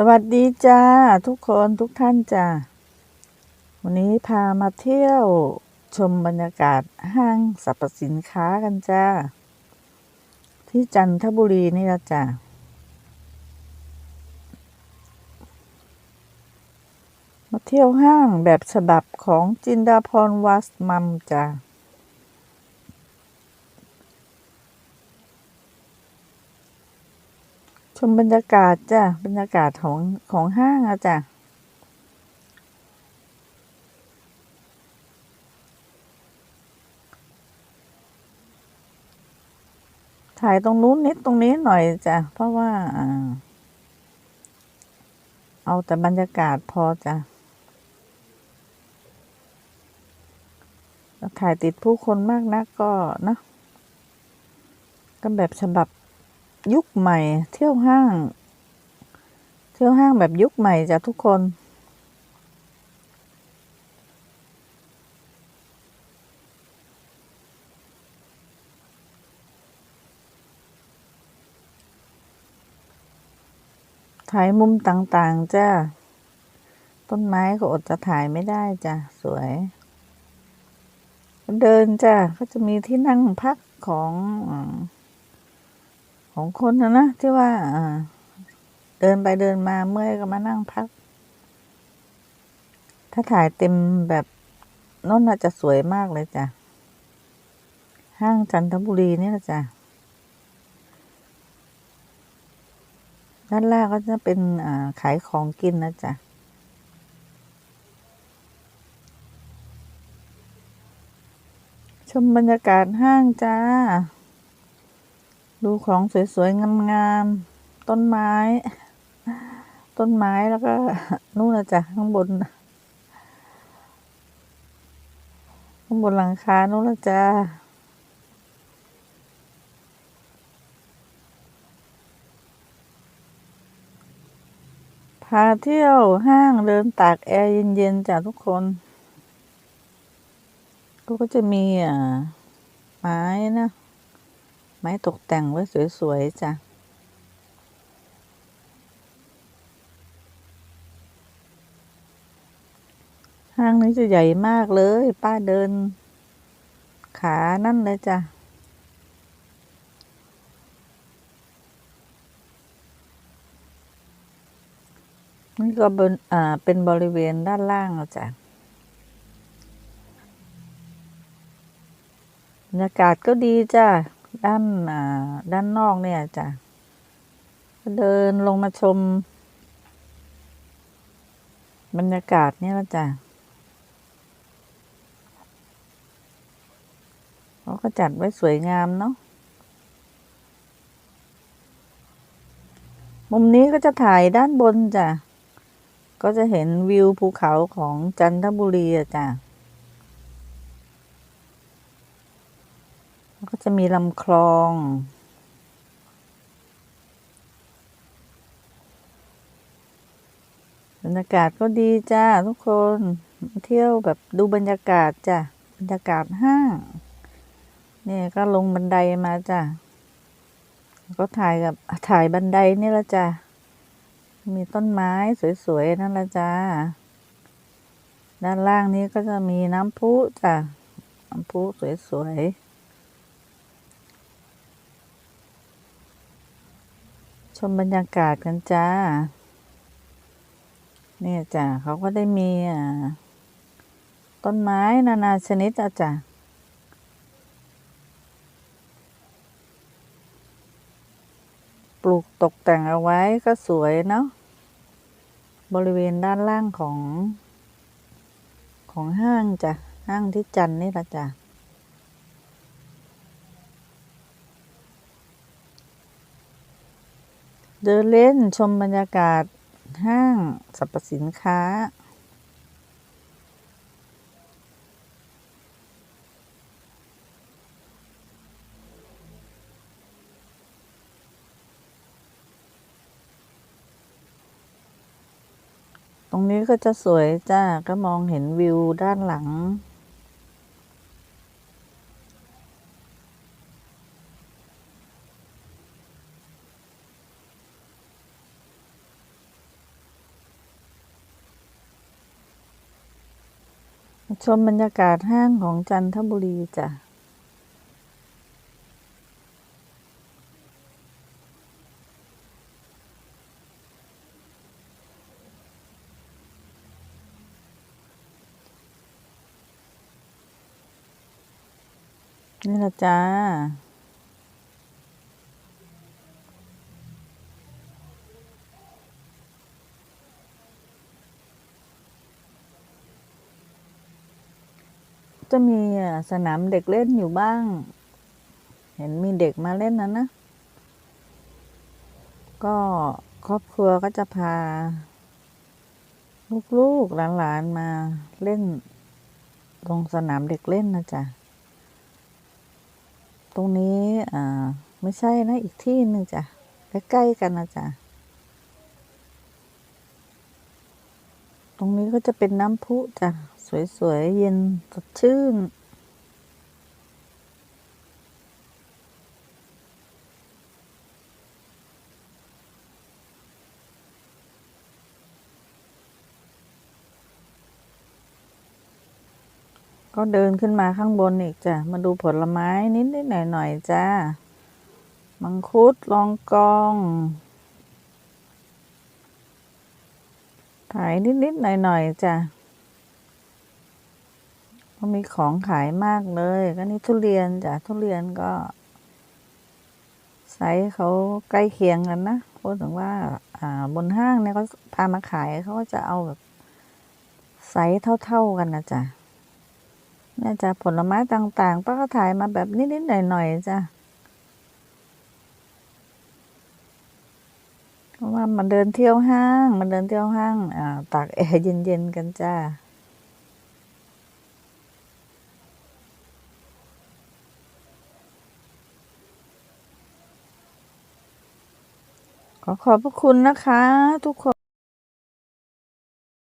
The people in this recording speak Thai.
สวัสดีจ้า ทุกคนทุกท่านจ้าวันนี้พามาเที่ยวชมบรรยากาศห้างสรรพสินค้ากันจ้า ที่จันทบุรีนี่ละจ้ามาเที่ยวห้างแบบฉบับของจินดาพรวัสมัมจ้า ชมบรรยากาศจ้ะบรรยากาศของของห้างอะจ้ะถ่ายตรงนู้นนิดตรงนี้หน่อยจ้ะเพราะว่าเอาแต่บรรยากาศพอจ้ะถ่ายติดผู้คนมากนักก็นะก็แบบฉบับ ยุคใหม่ เที่ยวห้าง เที่ยวห้างแบบยุคใหม่จ้ะทุกคน ถ่ายมุมต่างๆ จ้า ต้นไม้ก็อดจะถ่ายไม่ได้จ้ะ สวย เดินจ้ะ ก็จะมีที่นั่งพักของ ของคนนะนะที่ว่าเดินไปเดินมาเมื่อยก็มานั่งพัก ถ้าถ่ายเต็มแบบน้นน่าจะสวยมากเลยจ้ะ ห้างจันทบุรีนี่นะจ้ะ ด้านล่างก็จะเป็นขายของกินนะจ๊ะชมบรรยากาศห้างจ้า ดูของสวยๆงามๆต้นไม้ ต้นไม้แล้วก็นู่นนะจ๊ะข้างบน ข้างบนหลังคานู่นนะจ๊ะพาเที่ยวห้างเดินตากแอร์เย็นๆจ้ะทุกคนก็จะมีอ่าไม้นะ ไม้ตกแต่งไว้สวยๆจ้ะห้างนี้จะใหญ่มากเลย ป้าเดิน ขานั่นเลยจ้ะนี่ก็เป็นอ่าเป็นบริเวณด้านล่างอะจ้ะบรรยากาศก็ดีจ้ะ ด้านอ่าด้านนอกเนี่ยจ้ะเดินลงมาชม บรรยากาศเนี่ยละจ้ะเขาก็จัดไว้สวยงามเนาะมุมนี้ก็จะถ่ายด้านบนจ้ะ ก็จะเห็นวิวภูเขาของจันทบุรีอะจ้ะ แล้ว ก็จะมีลำคลอง บรรยากาศก็ดีจ้าทุกคน เที่ยวแบบดูบรรยากาศจ้ะ บรรยากาศห้างเนี่ยก็ลงบันไดมาจ้ะ ก็ถ่ายกับถ่ายบันไดนี่ละจ้ะ มีต้นไม้สวยๆนั่นละจ้าด้านล่างนี้ก็จะมีน้ำพุจ้ะ น้ำพุสวยๆ ชมบรรยากาศกันจ้า เนี่ยจ้ะเขาก็ได้มีอ่าต้นไม้นานาชนิดอะจ้ะปลูกตกแต่งเอาไว้ก็สวยเนาะบริเวณด้านล่างของ ของห้างจ้ะ ห้างที่จันนี่ละจ้ะ เดินเล่นชมบรรยากาศห้างสรรพสินค้า ตรงนี้ก็จะสวยจ้า ก็มองเห็นวิวด้านหลัง ชมบรรยากาศห้างของจันทบุรีจ้ะ นี่ละจ้า จะมีสนามเด็กเล่นอยู่บ้าง เห็นมีเด็กมาเล่นนะนะ ก็ครอบครัวก็จะพา ลูกๆหลานๆมาเล่น ตรงสนามเด็กเล่นนะจ๊ะ ตรงนี้อ่าไม่ใช่นะอีกที่หนึ่งจ้ะใกล้ๆกันนะจ๊ะ ตรงนี้ก็จะเป็นน้ำพุจ้ะ สวย ๆ เย็นสดชื่น ก็เดินขึ้นมาข้างบนอีกจ้ะ มาดูผลไม้นิดๆหน่อย ๆ จ้า มังคุดลองกอง ขายนิดๆหน่อยๆจ้ะก็มีของขายมากเลย ก็นี่ทุเรียนจ้ะทุเรียนก็ไซส์เขาใกล้เคียงกันนะพูดถึงว่า อ่าบนห้างเนี่ยเขาพามาขายเขาก็จะเอาแบบไซส์เท่าๆกันนะจ๊ะเนี่ยจ้ะผลไม้ต่างๆป้าก็ถ่ายมาแบบนิดๆหน่อยๆจ้ะ เพราะ ว่ามาเดินเที่ยวห้างมาเดินเที่ยวห้าง อ่าตากแอร์เย็นๆกันจ้าขอขอบพระคุณนะคะ ทุกคน